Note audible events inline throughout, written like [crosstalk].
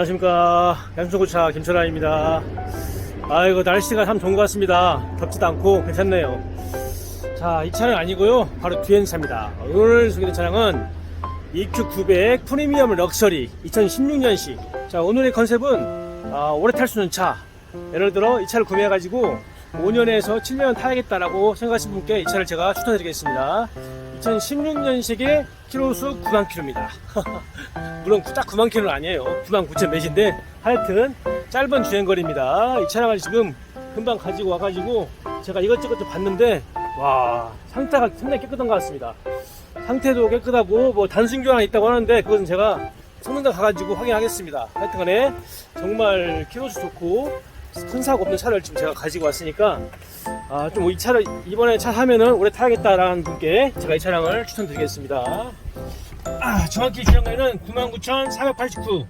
안녕하십니까. 양천구차 김철아입니다. 아이고 날씨가 참 좋은 것 같습니다. 덥지도 않고 괜찮네요. 자 이 차는 아니고요. 바로 있는 차입니다. 오늘 소개된 차량은 EQ900 프리미엄 럭셔리 2016년식. 자 오늘의 컨셉은 아, 오래 탈 수 있는 차. 예를 들어 이 차를 구매해 가지고 5년에서 7년 타야겠다라고 생각하시는 분께 이 차를 제가 추천드리겠습니다 2016년식의 키로수 9만 킬로입니다 [laughs] 물론 딱 9만 킬로는 아니에요. 9만 9천 몇인데 하여튼 짧은 주행거리입니다. 이 차량을 지금 금방 가지고 와가지고 제가 이것저것 좀 봤는데 와 상태가 상당히 깨끗한 것 같습니다. 상태도 깨끗하고 뭐 단순 교환이 있다고 하는데 그것은 제가 성능당 가가지고 확인하겠습니다. 하여튼간에 정말 키로수 좋고 큰 사고 없는 차를 지금 제가 가지고 왔으니까 아, 좀 이 차를 이번에 차 사면은 오래 타야겠다라는 분께 제가 이 차량을 추천드리겠습니다. 아, 정확히 주행거리는 99,489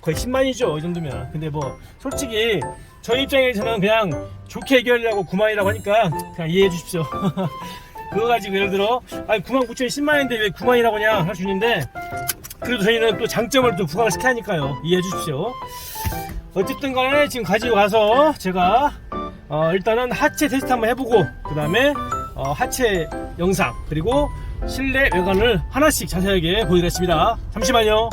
거의 10만이죠 이 정도면. 근데 뭐 솔직히 저희 입장에서는 그냥 좋게 얘기하려고 9만이라고 하니까 그냥 이해해 주십시오. [laughs] 그거 가지고 예를 들어 아니 9만 9천이 10만인데 왜 9만이라고 하냐 할 수 있는데 그래도 저희는 또 장점을 또 부각을 시켜야 하니까요 이해해 주십시오. 어쨌든 간에 지금 가지고 가서 제가 어, 일단은 하체 테스트 한번 해보고 그 다음에 어, 하체 영상 그리고 실내 외관을 하나씩 자세하게 보여드리겠습니다. 잠시만요.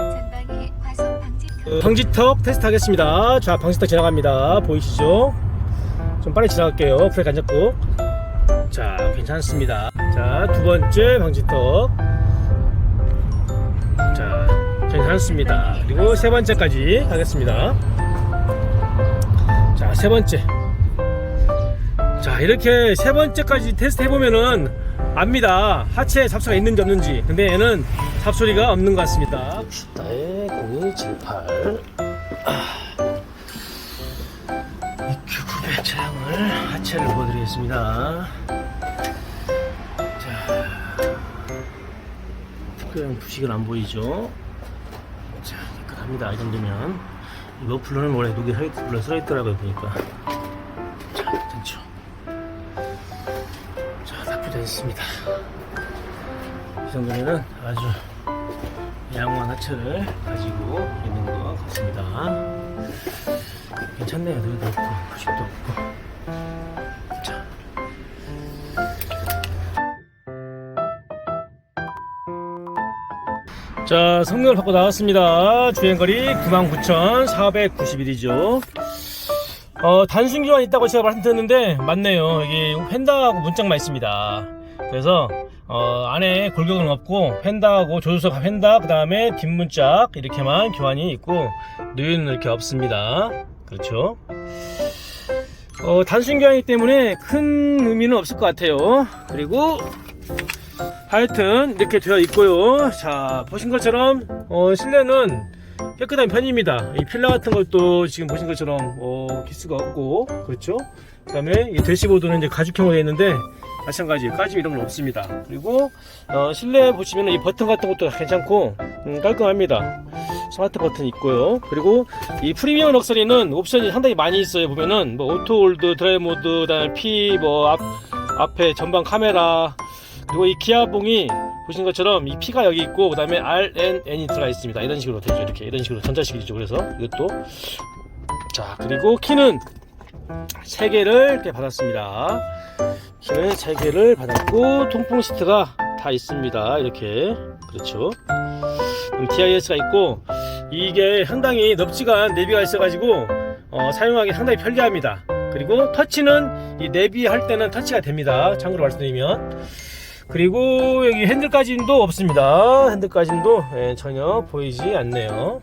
그 방지턱 테스트 하겠습니다. 자 방지턱 지나갑니다. 보이시죠? 좀 빨리 지나갈게요. 브레이크 안 잡고 자 괜찮습니다. 자 두 번째 방지턱. 자 괜찮습니다. 그리고 세 번째까지 하겠습니다. 자 세 번째. 자 이렇게 세 번째까지 테스트 해보면은 압니다. 하체에 잡소가 있는지 없는지. 근데 얘는 잡소리가 없는 것 같습니다. 나의 0278 EQ900 차량을 하체를 보여드리겠습니다. 자. 특별한 부식은 안 보이죠? 자 깨끗합니다. 이 정도면 이 머플러는 원래 녹이 물론 써있더라고요 보니까. 자 괜찮죠? 자 나쁘지 않습니다. 이 정도면은 아주 양호한 하체를 가지고 있는 것 같습니다. 괜찮네요. 여기도 없고 부식도 없고 자, 성능을 받고 나왔습니다. 주행거리 99,491이죠. 어, 단순 교환이 있다고 제가 말씀드렸는데, 맞네요. 이게 휀다하고 문짝만 있습니다. 그래서, 어, 안에 골격은 없고, 휀다하고 조수석 휀다, 그 다음에 뒷문짝, 이렇게만 교환이 있고, 누유는 이렇게 없습니다. 그렇죠. 어, 단순 교환이기 때문에 큰 의미는 없을 것 같아요. 그리고, 하여튼 이렇게 되어 있고요. 자 보신 것처럼 어, 실내는 깨끗한 편입니다. 이 필라 같은 것도 지금 보신 것처럼 어, 기스가 없고 그렇죠? 그 다음에 이 대시보드는 이제 가죽형으로 되어 있는데 마찬가지 까짐 이런 건 없습니다. 그리고 어, 실내 보시면 이 버튼 같은 것도 괜찮고 음, 깔끔합니다. 스마트 버튼 있고요. 그리고 이 프리미엄 럭셔리는 옵션이 상당히 많이 있어요. 보면은 뭐 오토 홀드 드라이브 모드 그다음에 P뭐 앞, 앞에 전방 카메라 그리고 이 기아봉이 보신 것처럼 이 P가 여기 있고 그 다음에 R, N, N이 들어가 있습니다. 이런 식으로 되죠 이렇게. 이런 식으로 전자식이죠. 그래서 이것도 자 그리고 키는 3개를 이렇게 받았습니다. 키는 3개를 받았고 통풍 시트가 다 있습니다. 이렇게. 그렇죠? 그럼 DIS가 있고 이게 상당히 않은 내비가 있어가지고 어, 사용하기 상당히 편리합니다. 그리고 터치는 이 내비 할 때는 터치가 됩니다. 참고로 말씀드리면 그리고 여기 핸들까지도 없습니다. 핸들까지도 예, 전혀 보이지 않네요.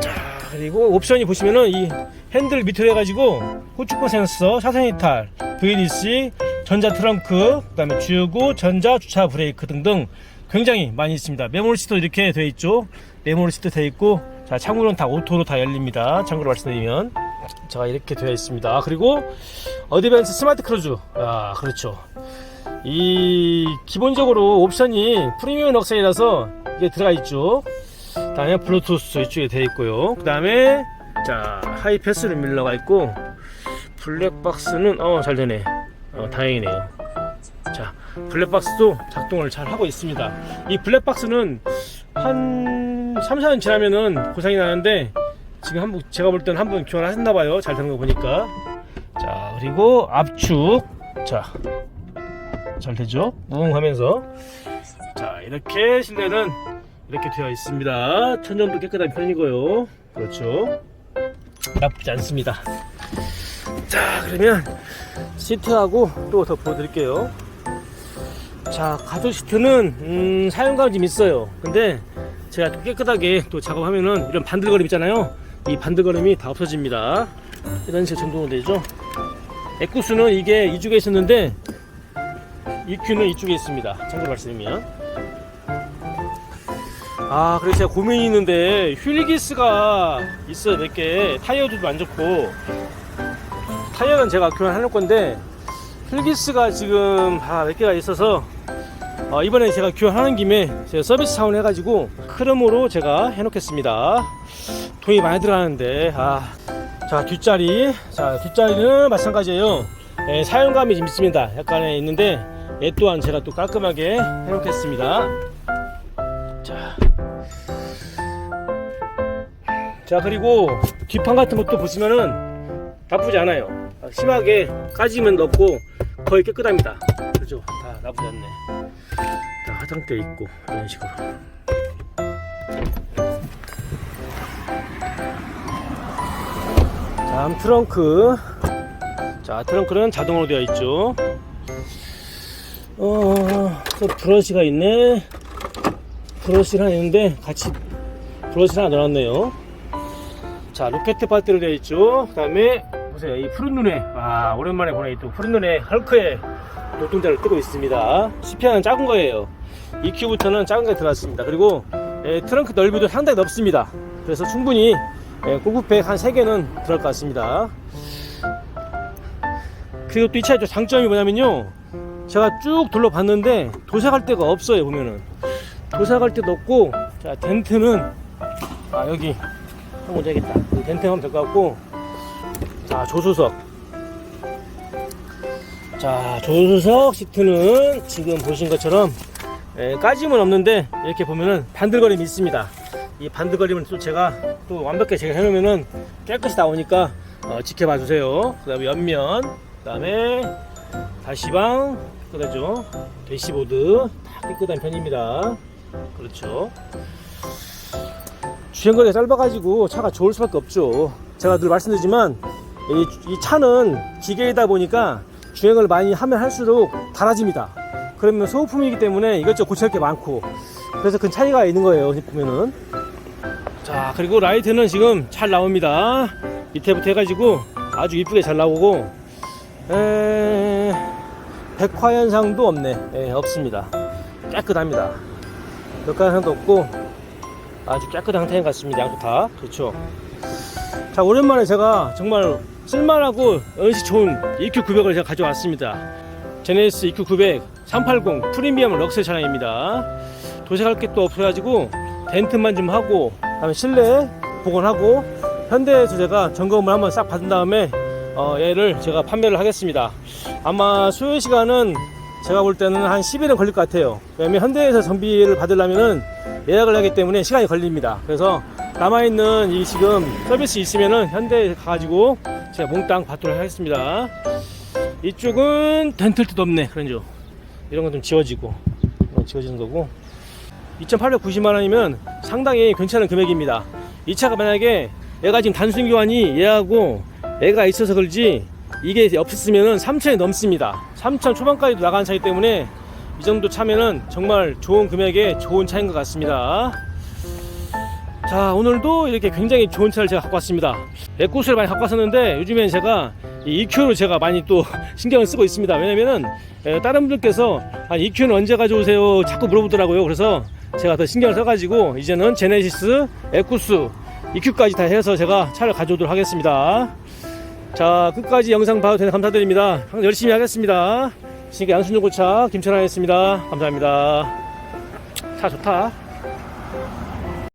자, 그리고 옵션이 보시면은 이 핸들 밑으로 해가지고 후축부 센서, 차선 이탈, VDC, 전자 트렁크, 그다음에 주유구, 전자 주차 브레이크 등등 굉장히 많이 있습니다. 메모리 시트도 이렇게 되어 있죠. 메모리 시트 되어 있고, 자 창문은 다 오토로 다 열립니다. 참고로 말씀드리면. 자 이렇게 되어 있습니다. 그리고 어드밴스 스마트 크루즈, 아 그렇죠. 이 기본적으로 옵션이 프리미엄 럭셔리라서 이게 들어가 있죠. 다음에 블루투스 이쪽에 되어 있고요. 그 다음에 자 하이 패스를 밀러가 있고 블랙박스는 어 잘 되네. 어 다행이네요. 자 블랙박스도 작동을 잘 하고 있습니다. 이 블랙박스는 한한 3, 4년 지나면은 고장이 나는데 지금 한번 제가 볼 때는 한 번 교환하셨나 봐요. 잘 되는 거 보니까. 자, 그리고 압축. 자. 잘 되죠? 우웅하면서. 자, 이렇게 실내는 이렇게 되어 있습니다. 천정도 깨끗한 편이고요. 그렇죠. 나쁘지 않습니다. 자, 그러면 시트하고 또 더 보여드릴게요. 자, 가죽 시트는 음, 사용감이 좀 있어요. 근데 제가 또 깨끗하게 또 작업하면은 이런 반들거림 있잖아요. 이 반들거림이 다 없어집니다. 이런 식으로 정돈이 되죠. 에쿠스는 이게 이쪽에 있었는데 EQ는 이쪽에 있습니다. 참고로 말씀드리면. 아, 그래서 제가 고민이 있는데 휠기스가. 몇 개. 타이어도 안 좋고. 타이어는 제가 교환할 건데 휠기스가 지금 아, 몇 개가 있어서 어, 이번에 제가 교환하는 김에 제가 서비스 차원 해가지고 크롬으로 제가 해놓겠습니다. 돈이 많이 들어가는데 아, 자 뒷자리 자 뒷자리는 마찬가지예요. 예, 사용감이 좀 있습니다. 약간의 있는데 얘 또한 제가 또 깔끔하게 해놓겠습니다. 자, 자 그리고 뒷판 같은 것도 보시면은 나쁘지 않아요. 아, 심하게 까지면 넣고 거의 깨끗합니다. 그죠? 다 나쁘지 않네. 다 화장대 있고 이런 식으로. 다음 트렁크. 자 트렁크는 자동으로 되어 있죠. 어, 또 브러쉬가 있네. 브러쉬가 하나 있는데 같이 브러쉬를 하나 넣어놨네요. 자 로켓 배터리로 되어 있죠. 그 다음에 보세요 이 푸른 눈에 아 오랜만에 보네 또 푸른 눈에 헐크의 노동자를 뜨고 있습니다. CPR은 작은 거예요. EQ부터는 작은 게 들어갔습니다. 그리고 예, 트렁크 넓이도 상당히 넓습니다. 그래서 충분히 예, 고급백 한 3개는 들어갈 것 같습니다. 그리고 또 이 차의 또 장점이 뭐냐면요. 제가 쭉 둘러봤는데 도색할 데가 없어요 보면은. 도색할 데도 없고 자 덴트는 아 여기. 한번 되겠다. 덴트 하면 될 것 같고. 자 조수석. 자 조수석 시트는 지금 보신 것처럼 에, 까짐은 없는데 이렇게 보면은 반들거림이 있습니다. 이 반들거림을 또 제가 또 완벽하게 제가 해놓으면은 깨끗이 나오니까 어, 지켜봐 주세요. 그 다음에 옆면 그 다음에 다시방 그다죠. 대시보드 다 깨끗한 편입니다. 그렇죠. 주행거리가 짧아가지고 차가 좋을 수밖에 없죠. 제가 늘 말씀드리지만 이, 이 차는 기계이다 보니까 주행을 많이 하면 할수록 달아집니다. 그러면 소모품이기 때문에 이것저것 고칠 게 많고 그래서 그 차이가 있는 거예요 보면은. 자 그리고 라이트는 지금 잘 나옵니다. 밑에부터 해가지고 아주 이쁘게 잘 나오고. 에... 백화 현상도 없네. 예, 없습니다. 깨끗합니다. 백화 현상도 없고 아주 깨끗한 상태인 것 같습니다. 양쪽 다. 그렇죠. 자, 오랜만에 제가 정말 쓸만하고 연식 좋은 EQ900을 제가 가져왔습니다. 제네시스 EQ900 380 프리미엄 럭스 차량입니다. 도색할 게 또 없어가지고 덴트만 좀 하고 그다음에 실내 복원하고 현대에서 제가 점검을 한번 싹 받은 다음에 어, 얘를 제가 판매를 하겠습니다. 아마 소요 시간은 제가 볼 때는 한 10일은 걸릴 것 같아요. 왜냐면 현대에서 정비를 받으려면은 예약을 하기 때문에 시간이 걸립니다. 그래서 남아있는 이 지금 서비스 있으면은 현대에 가가지고 제가 몽땅 받도록 하겠습니다. 이쪽은 덴틀 뜻 없네. 그런죠. 이런 건 좀 지워지고, 지워지는 거고. 2,890만 원이면 상당히 괜찮은 금액입니다. 이 차가 만약에 얘가 지금 단순 교환이 얘하고 애가 있어서 그런지 이게 없었으면 3천이 넘습니다. 3천 초반까지도 나가는 차이기 때문에 이 정도 차면은 정말 좋은 금액의 좋은 차인 것 같습니다. 자 오늘도 이렇게 굉장히 좋은 차를 제가 갖고 왔습니다. 에코스를 많이 갖고 왔었는데 요즘엔 제가 이 EQ를 제가 많이 또 [laughs] 신경을 쓰고 있습니다. 왜냐면은 에, 다른 분들께서 아, EQ는 언제 가져오세요 자꾸 물어보더라고요. 그래서 제가 더 신경을 써가지고 이제는 제네시스, 에쿠스, EQ까지 다 해서 제가 차를 가져오도록 하겠습니다. 자 끝까지 영상 봐도 되는 감사드립니다. 열심히 하겠습니다. 지금까지 양순중고차 김천환이었습니다. 감사합니다. 차 좋다